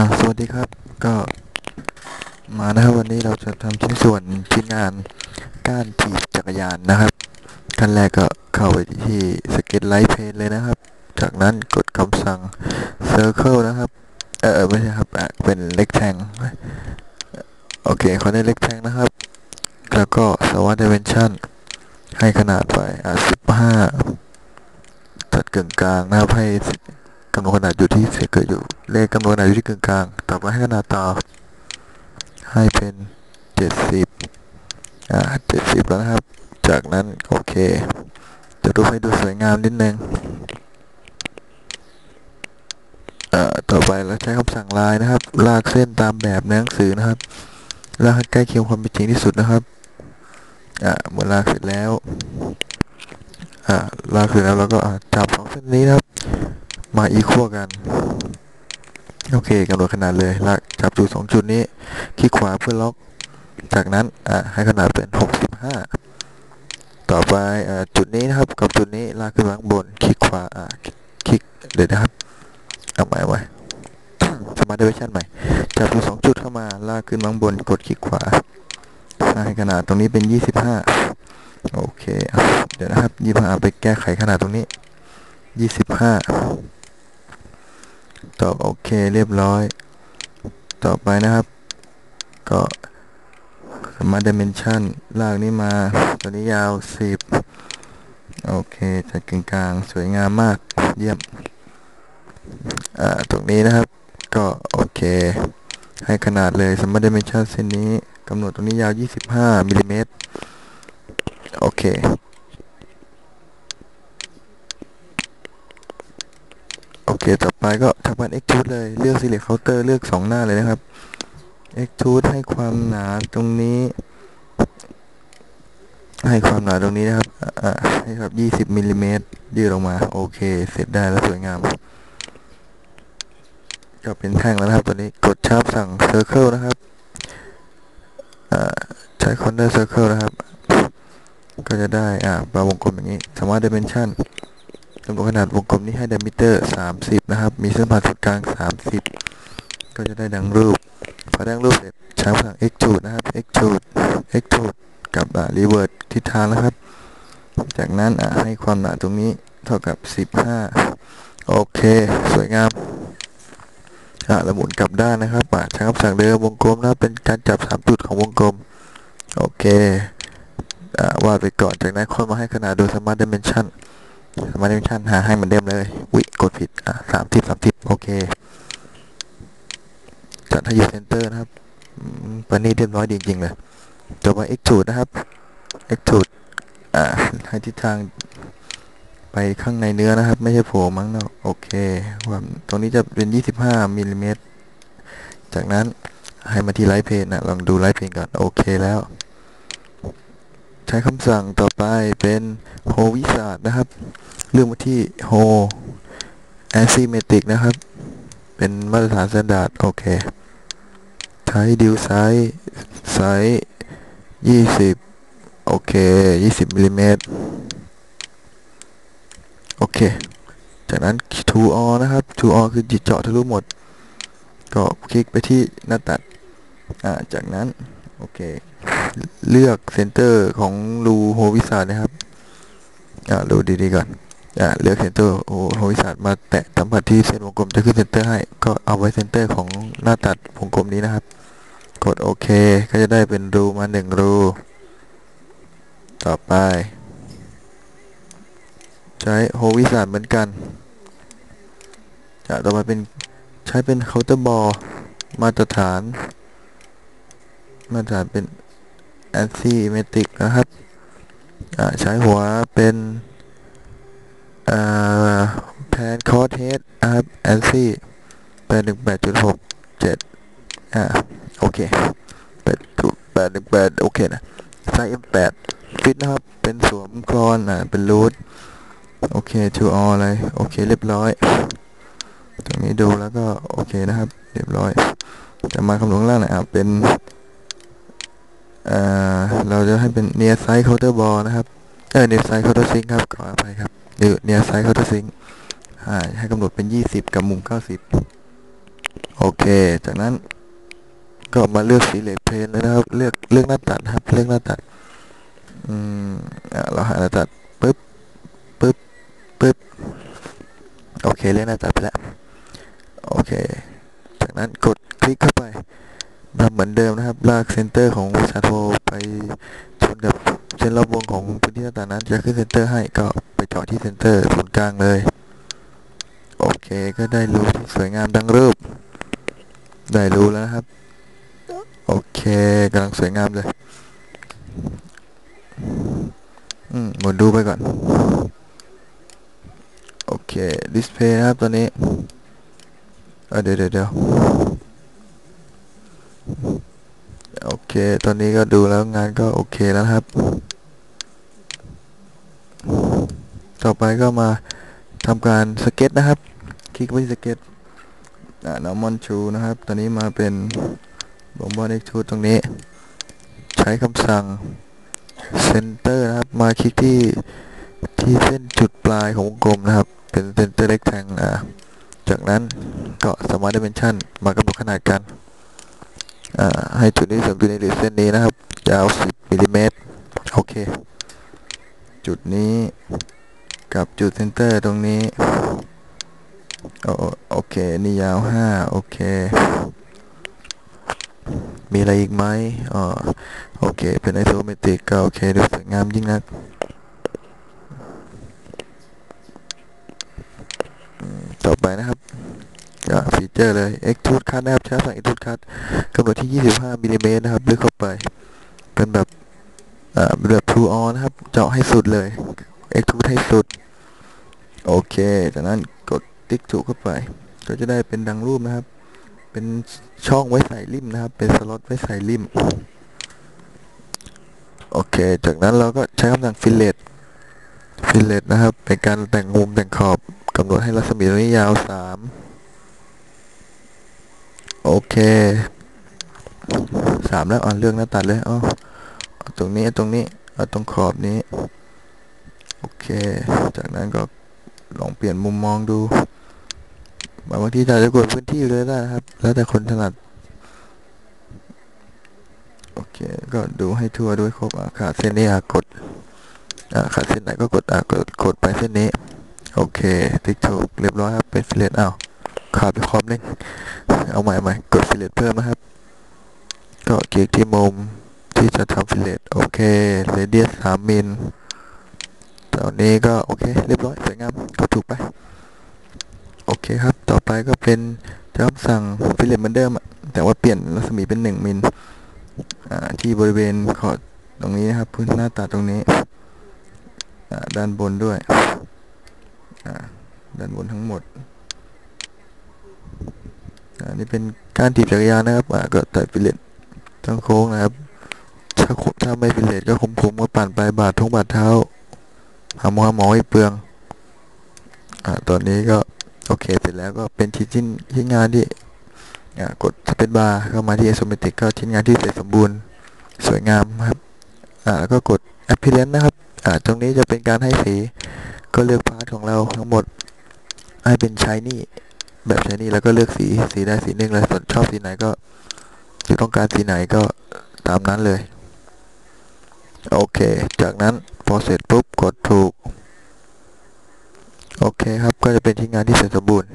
อ่าสวัสดีครับก็มานะครับวันนี้เราจะทำชิ้นส่วนชิ้นงานก้านถีบจักรยานนะครับขั้นแรกก็เข้าไปที่สเก็ตไลท์เพนเลยนะครับ จากนั้นกดคำสั่ง Circle นะครับเออไม่ใช่ครับเป็นเล็กแทงโอเคขอได้เล็กแทงนะครับ แล้วก็สวัสดิเวนชั่นให้ขนาดไปอะ15ตัดกึ่งกลางนะครับให้กำหนดขนาดอยู่ที่เกิดอยู่ เลขกำหนดขนาอยู่ที่กึ่งกลางต่อไปให้ขนาดต่อ ให้เป็นเจ็ดสิบอ่าเจ็ดสิบแล้วนะครับ จากนั้น โอเค จะรูปให้ดูสวยงามนิดนึง อ่า ต่อไปเราใช้คำสั่งลายนะครับ ลากเส้นตามแบบในหนังสือนะครับ ลากให้ใกล้เคียงความเป็นจริงที่สุดนะครับ อ่าเมื่อลากเสร็จแล้ว อ่า ลากเสร็จแล้วเราก็จับสองเส้นนี้นะครับ มาอีควกัน โอเคกำหนดขนาดเลยลากจับจุดสองจุดนี้ คลิกขวาเพื่อล็อก จากนั้นอ่าให้ขนาดเป็น 65 ต่อไปอ่าจุดนี้นะครับกับจุดนี้ลากขึ้นมาข้างบน คลิกขวาอ่าคลิกเดี๋ยวนะครับเอาใหม่เอาใหม่สมาร์ทเวชั่นใหม่ จับจุดสองจุดเข้ามาลากขึ้นมาข้างบนกดคลิกขวาให้ขนาดตรงนี้เป็น 25 โอเค เดี๋ยวนะครับ 25 ไปแก้ไขขนาดตรงนี้ 25 ตอบโอเคเรียบร้อย ต่อไปนะครับ ก็มาดิเมนชันลากนี้มาตัวนี้ยาว 10 โอเค จัดกึ่งกลางสวยงามมากเยี่ยมอ่าตรงนี้นะครับ ก็โอเค ให้ขนาดเลยสมมติดิเมนชันเส้นนี้กำหนดตรงนี้ยาว 25มิลลิเมตรโอเค โอเคต่อไปก็ทำการ extrude เลยเลือก select counter เลือก 2 หน้าเลยนะครับ extrude ให้ความหนาตรงนี้ ให้ความหนาตรงนี้นะครับอ่าให้ครับ20มิลลิเมตรยืดออกมา โอเค เสร็จได้แล้วสวยงาม ก็เป็นแท่งแล้วนะครับ ตัวนี้กดชาร์ปสั่ง circle นะครับอ่าใช้ corner circle นะครับ ก็จะได้ อ่าปาวงกลมอย่างนี้ สามารถ dimension กำหนดขนาดวงกลมนี้ให้ diameter 30 นะครับ มีเส้นผ่านศูนย์กลาง 30 ก็จะได้ดังรูป พอได้รูปเสร็จใช้คำสั่ง extrude นะครับ extrude extrude กับอ่า revert ทิศทางนะครับ จากนั้นให้ความหนาตรงนี้เท่ากับ 15 โอเค สวยงามอ่าเราหมุนกลับด้านนะครับอ่าใช้คำสั่งเดิมวงกลมนะเป็นการจับ 3 จุดของวงกลม โอเคอวาดไปก่อนจากนั้นค่อยมาให้ขนาดโดยสมาร์ทดิเมนชั่น มาดิชั่นหาให้เหมือนเดิมเลยวิกดผิด อะสามสิบสามสิบโอเคจัดให้อยู่เซนเตอร์นะครับปันนี้เรียบร้อยดีจริง ๆ เลยต่อไป extrude นะครับ extrude อ่า ให้ทิศทางไปข้างในเนื้อนะครับ ไม่ใช่โผล่มั้งเนาะโอเคความตรงนี้จะเป็น 25มิลลิเมตรจากนั้นให้มาที่ไลท์เพนนะลองดูไลท์เพนก่อน โอเคแล้ว ใช้คำสั่งต่อไปเป็นโฮวิสาดนะครับ เลือกมาที่โฮแอซิเมติกนะครับ เป็นมาตรฐานสแตนดาร์ดโอเค ใช้ดิวไซส์ไซส์20โอเค20มิลลิเมตรโอเค จากนั้น to all นะครับ to all คือจิตเจาะทะลุหมด ก็คลิกไปที่หน้าตัด อ่า จากนั้น โอเค เลือกเซนเตอร์ของรูโฮวิสานะครับ อ่าดูดีๆก่อน อ่าเลือกเซนเตอร์โฮวิสามาแตะสัมผัสที่เส้นวงกลมจะขึ้นเซนเตอร์ให้ ก็เอาไว้เซนเตอร์ของหน้าตัดวงกลมนี้นะครับ กดโอเค ก็จะได้เป็นรูมาหนึ่งรู ต่อไป ใช้โฮวิสาเหมือนกัน อ่าต่อมาเป็นใช้เป็นเคาน์เตอร์บอลมาตรฐาน มาตรฐานเป็น a n t i m e t r i c นะครับใช้หัวเป็นแพนคอร์เฮดนะครับ a n t i แปดหนึ่งแปดจุดหกเจ็ดอ่าโอเคแปดจุดแปดหนึ่งแปดโอเคนะไซส์ M8 ฟิตนะครับ เป็นสวมคลอนอ่าเป็นรูทโอเค to all เลยโอเค เรียบร้อย ตรงนี้ดูแล้วก็ โอเคนะครับ เรียบร้อย จะมาคำนวณล่างนะอะเป็น เราจะให้เป็น near side counter ball นะครับเออ near side counter sink ครับขออภัยครับหรือ near side counter sink ให้กำหนดเป็น 20 กับมุม 90 โอเค จากนั้นก็มาเลือกสีเหล็กเพนเลยนะครับ เลือกเลือกหน้าตัดครับ เลือกหน้าตัด อืมอ่าเราหาหน้าตัดปึ๊บปึ๊บปึ๊บโอเค เลือกหน้าตัดไปแล้ว โอเค จากนั้นกดคลิกเข้าไป ทำเหมือนเดิมนะครับ ลากเซนเตอร์ของวิชาโทไปชนกับเส้นรอบวงของพื้นที่ต่างนั้นจะขึ้นเซนเตอร์ให้ก็ไปเจาะที่เซนเตอร์ศูนย์กลางเลย โอเคก็ได้รูที่สวยงามดังรูป ได้รูแล้วนะครับ โอเคกำลังสวยงามเลย อืมหมุนดูไปก่อน โอเคดิสเพย์นะครับตอนนี้เเดี๋ยวเดี๋ยวเดี๋ยวโอ เค ตอนนี้ก็ดูแล้วงานก็โอเคแล้วครับ ต่อไปก็มาทำการสเก็ตนะครับ คลิกไปที่สเก็ตอ่านอมอนชูนะครับ ตอนนี้มาเป็นบอมบอนเอ็กชูตรงนี้ ใช้คำสั่ง center นะครับ มาคลิกที่ที่เส้นจุดปลายของวงกลมนะครับ เป็น center rectangle อ่าจากนั้นก็สมาร์ท dimension มากำหนดขนาดกัน ให้จุดนี้สมจุดนี้หรือเส้นนี้นะครับยาว10มิลลิเมตรโอเค จุดนี้กับจุดเซนเตอร์ตรงนี้โอโอเค นี่ยาว5โอเค มีอะไรอีกไหมอ๋อโอเค เป็นไอโซเมตริกก็โอเค ดูสวยงามยิ่งนักอืมต่อไปนะครับก็ฟี เจอเลย extrude cut นะครับ ใช้สั่ง extrude cut กำหนดที่ 25มิลลิเมตรนะครับลึกเข้าไป เป็นแบบเป็นแบบ true on นะครับ เจาะให้สุดเลย extrude ให้สุด โอเค จากนั้นกดติ๊กถูกเข้าไป ก็จะได้เป็นดังรูปนะครับ เป็นช่องไว้ใส่ริมนะครับ เป็นสล็อตไว้ใส่ริม โอเค จากนั้นเราก็ใช้คำสั่ง fillet fillet นะครับเป็นการแต่งมุมแต่งขอบกำหนดให้รัศมีตรงนี้ยาว 3 โอเคสามแล้วอ่อนเลือกหน้าตัดเลยเอาเอาตรงนี้ตรงนี้เอาตรงขอบนี้ โอเค จากนั้นก็ลองเปลี่ยนมุมมองดูบางทีอาจจะกดพื้นที่เลยได้ครับ แล้วแต่คนถนัด โอเค ก็ดูให้ทั่วด้วยครบอะขาดเส้นนี้อะกดอ่าขาดเส้นไหนก็กดอะกดกดไปเส้นนี้ โอเค ติ๊กถูกเรียบร้อยครับเป็นฟิเลตอ้าว ขาดไปคอมนึงเอาใหม่ใหม่กดฟิเลตเพิ่มนะครับ ก็คลิกที่มุมที่จะทำฟิเลตโอเคเรเดียสสามมิลตอนนี้ก็โอเค เรียบร้อยสวยงามก็ถูกไป โอเคครับ ต่อไปก็เป็นจะคำสั่งฟิเลตเหมือนเดิม แต่ว่าเปลี่ยนรัศมีเป็นหนึ่งมิลที่บริเวณขอบตรงนี้นะครับพื้นหน้าตัดตรงนี้ด้านบนด้วยด้านบนทั้งหมด นี่เป็นการถีบจักรยานนะครับอ่าก็ตัดฟิเลตทั้งโค้งนะครับ ถ้าถ้าไม่ฟิเลตก็คมๆก็ปั่นไปบาดท้องบาดเท้าหาหมอหาหมอให้เปลืองอ่าตอนนี้ก็โอเคเสร็จแล้วก็เป็นชิ้นชิ้นชิ้นงานที่อ่ากดสเปซบาร์เข้ามาที่ isometric ก็ชิ้นงานที่เสร็จสมบูรณ์สวยงามครับอ่าแล้วก็กด appearance นะครับอ่าตรงนี้จะเป็นการให้สีก็เลือกพาร์ทของเราทั้งหมดให้เป็นชายนี่ แบบใช้นี่แล้วก็เลือกสีสีได้สีหนึ่งเลยส่วนชอบสีไหนก็หรือต้องการสีไหนก็ตามนั้นเลย โอเค จากนั้นพอเสร็จปุ๊บกดถูก โอเคครับก็จะเป็นชิ้นงานที่เสร็จสมบูรณ์